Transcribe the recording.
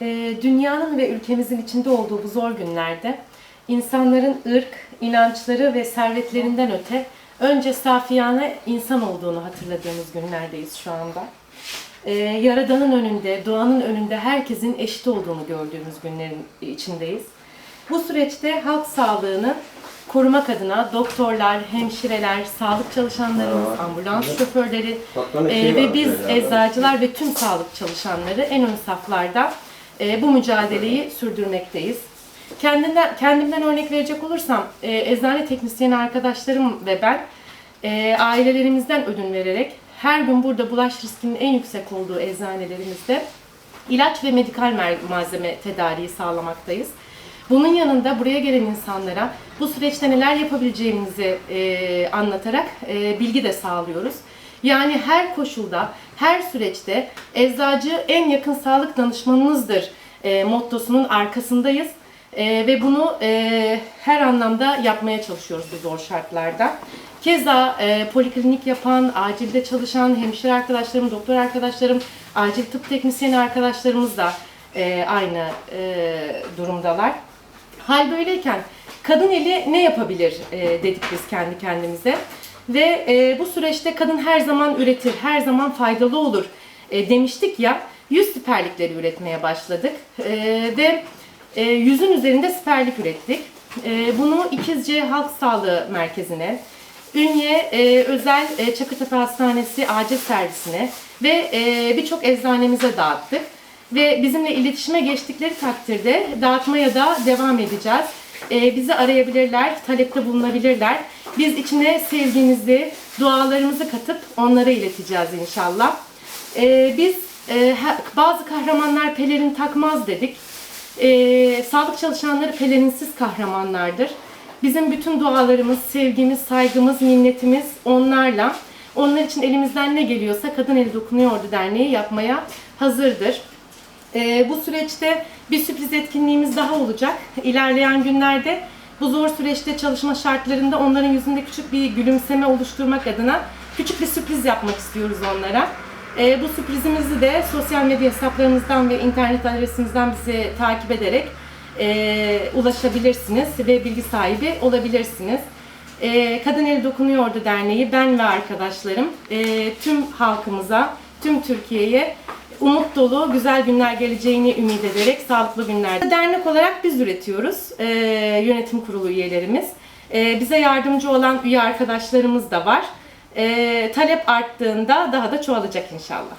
Ee, dünyanın ve ülkemizin içinde olduğu bu zor günlerde insanların ırk, inançları ve servetlerinden öte önce safiyane insan olduğunu hatırladığımız günlerdeyiz şu anda. Ee, Yaradan'ın önünde, doğanın önünde herkesin eşit olduğunu gördüğümüz günlerin içindeyiz. Bu süreçte halk sağlığını korumak adına doktorlar, hemşireler, sağlık çalışanlarımız, ambulans şoförleri Patronun ee, şeyi ve biz eczacılar ve tüm sağlık çalışanları en ön saflarda e, bu mücadeleyi sürdürmekteyiz. Kendimden, kendimden örnek verecek olursam e, eczane teknisyeni arkadaşlarım ve ben e, ailelerimizden ödün vererek her gün burada bulaş riskinin en yüksek olduğu eczanelerimizde ilaç ve medikal malzeme tedariği sağlamaktayız. Bunun yanında buraya gelen insanlara bu süreçte neler yapabileceğimizi e, anlatarak e, bilgi de sağlıyoruz. Yani her koşulda, her süreçte eczacı en yakın sağlık danışmanınızdır e, mottosunun arkasındayız. E, ve bunu e, her anlamda yapmaya çalışıyoruz bu zor şartlarda. Keza e, poliklinik yapan, acilde çalışan hemşire arkadaşlarım, doktor arkadaşlarım, acil tıp teknisyeni arkadaşlarımız da e, aynı e, durumdalar. Hal böyleyken kadın eli ne yapabilir e, dedik biz kendi kendimize. Ve e, bu süreçte kadın her zaman üretir, her zaman faydalı olur e, demiştik ya. Yüz siperlikleri üretmeye başladık E, ve e, yüzün üzerinde siperlik ürettik. E, bunu İkizce Halk Sağlığı Merkezi'ne, Ünye e, Özel e, Çakırtepe Hastanesi acil servisine ve e, birçok eczanemize dağıttık. Ve bizimle iletişime geçtikleri takdirde dağıtmaya da devam edeceğiz. E, bizi arayabilirler, talepte bulunabilirler. Biz içine sevgimizi, dualarımızı katıp onlara ileteceğiz inşallah. E, biz e, bazı kahramanlar pelerin takmaz dedik. E, sağlık çalışanları pelerinsiz kahramanlardır. Bizim bütün dualarımız, sevgimiz, saygımız, minnetimiz onlarla. Onlar için elimizden ne geliyorsa Kadın Eli Dokunuyordu Derneği yapmaya hazırdır. Ee, bu süreçte bir sürpriz etkinliğimiz daha olacak. İlerleyen günlerde bu zor süreçte çalışma şartlarında onların yüzünde küçük bir gülümseme oluşturmak adına küçük bir sürpriz yapmak istiyoruz onlara. Ee, bu sürprizimizi de sosyal medya hesaplarımızdan ve internet adresimizden bizi takip ederek e, ulaşabilirsiniz ve bilgi sahibi olabilirsiniz. E, Kadın Eli Dokunuyordu Derneği, ben ve arkadaşlarım e, tüm halkımıza, tüm Türkiye'ye umut dolu güzel günler geleceğini ümit ederek sağlıklı günlerde. Dernek olarak biz üretiyoruz, e, yönetim kurulu üyelerimiz. E, bize yardımcı olan üye arkadaşlarımız da var. E, talep arttığında daha da çoğalacak inşallah.